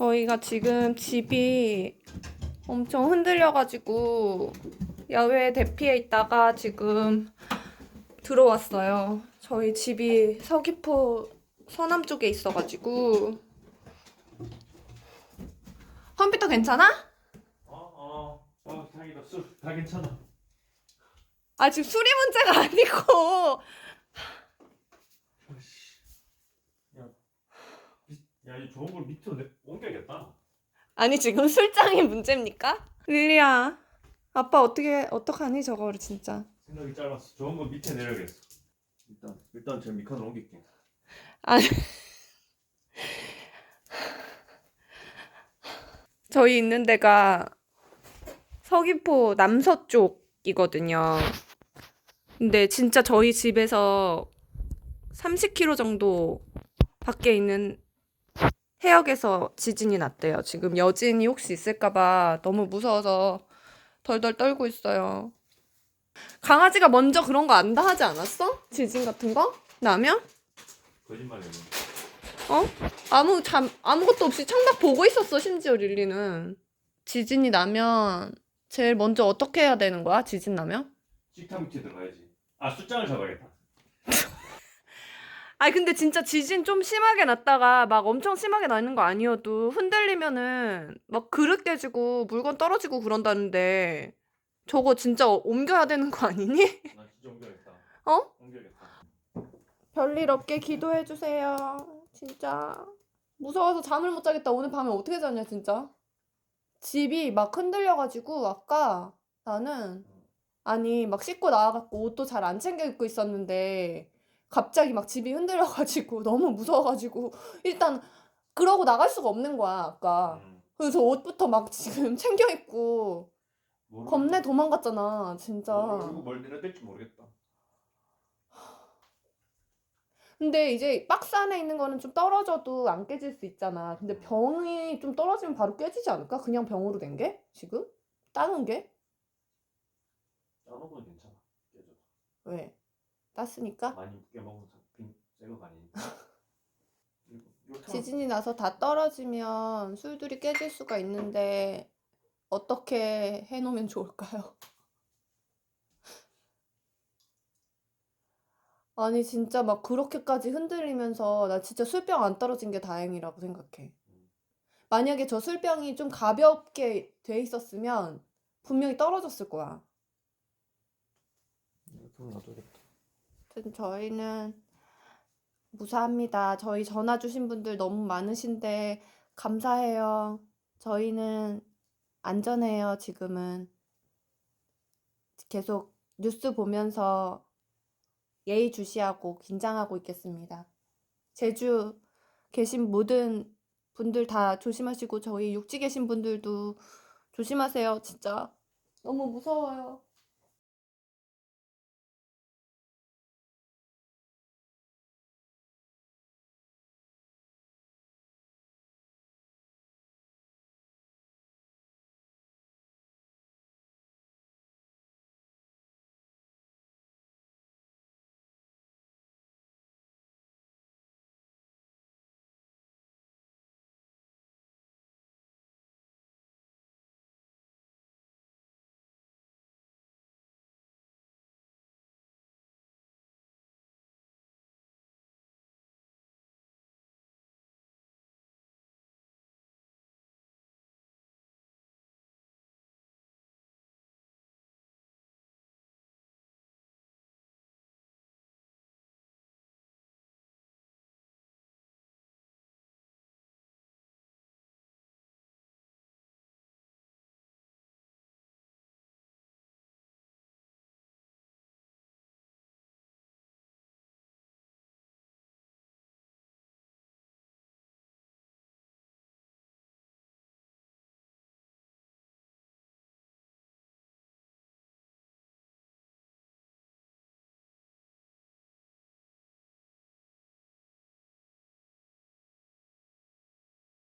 저희가 지금 집이 엄청 흔들려가지고 야외 대피해 있다가 지금 들어왔어요. 저희 집이 서귀포 서남 쪽에 있어가지고 컴퓨터 괜찮아? 어, 어, 어, 다행이다. 술, 다 괜찮아. 아 지금 술이 문제가 아니고 아이씨. 야, 미- 야, 이 좋은 걸 밑으로 내, 옮겨야겠다. 아니 지금 술장이 문제입니까? 릴리야 아빠 어떻게 어떡하니 저거를 진짜 생각이 짧았어. 좋은 거 밑에 내려야겠어. 일단, 일단 제 미칸을 옮길게. 아니 저희 있는 데가 서귀포 남서쪽이거든요. 근데 진짜 저희 집에서 30km 정도 밖에 있는 해역에서 지진이 났대요. 지금 여진이 혹시 있을까봐 너무 무서워서 덜덜 떨고 있어요. 강아지가 먼저 그런 거 안다 하지 않았어? 지진 같은 거? 나면? 거짓말이야. 어? 아무 잠 아무것도 없이 창밖 보고 있었어 심지어 릴리는 지진이 나면 제일 먼저 어떻게 해야 되는 거야 지진 나면? 식탁 밑에 들어가야지. 아, 숫장을 잡아야겠다. 아니 근데 진짜 지진 좀 심하게 났다가 막 엄청 심하게 나는 거 아니어도 흔들리면은 막 그릇 깨지고 물건 떨어지고 그런다는데 저거 진짜 옮겨야 되는 거 아니니? 나 진짜 옮겨야겠다. 어? 옮겨야겠다. 별일 없게 기도해 주세요. 진짜 무서워서 잠을 못 자겠다. 오늘 밤에 어떻게 자냐 진짜. 집이 막 흔들려가지고 아까 나는 아니 막 씻고 나와갖고 옷도 잘 안 챙겨 입고 있었는데 갑자기 막 집이 흔들려가지고 너무 무서워가지고 일단 그러고 나갈 수가 없는 거야 아까. 음, 그래서 옷부터 막 지금 챙겨 입고 모르- 겁내 도망갔잖아 진짜. 모르고 뭘 내려야 될지 모르겠다. 근데 이제 박스 안에 있는 거는 좀 떨어져도 안 깨질 수 있잖아. 근데 병이 좀 떨어지면 바로 깨지지 않을까? 그냥 병으로 된 게? 지금? 따는 게? 건 괜찮아. 깨져. 왜? 땄으니까? 많이 깨 먹은 빈 새거가 아니니까. 지진이 나서 다 떨어지면 술들이 깨질 수가 있는데 어떻게 해놓으면 좋을까요? 아니 진짜 막 그렇게까지 흔들리면서 나 진짜 술병 안 떨어진 게 다행이라고 생각해. 만약에 저 술병이 좀 가볍게 돼 있었으면 분명히 떨어졌을 거야. 좀 놔둬야겠다. 아무튼 저희는 무사합니다. 저희 전화 주신 분들 너무 많으신데 감사해요. 저희는 안전해요, 지금은. 계속 뉴스 보면서 예의 주시하고 긴장하고 있겠습니다. 제주 계신 모든 분들 다 조심하시고 저희 육지 계신 분들도 조심하세요, 진짜. 너무 무서워요.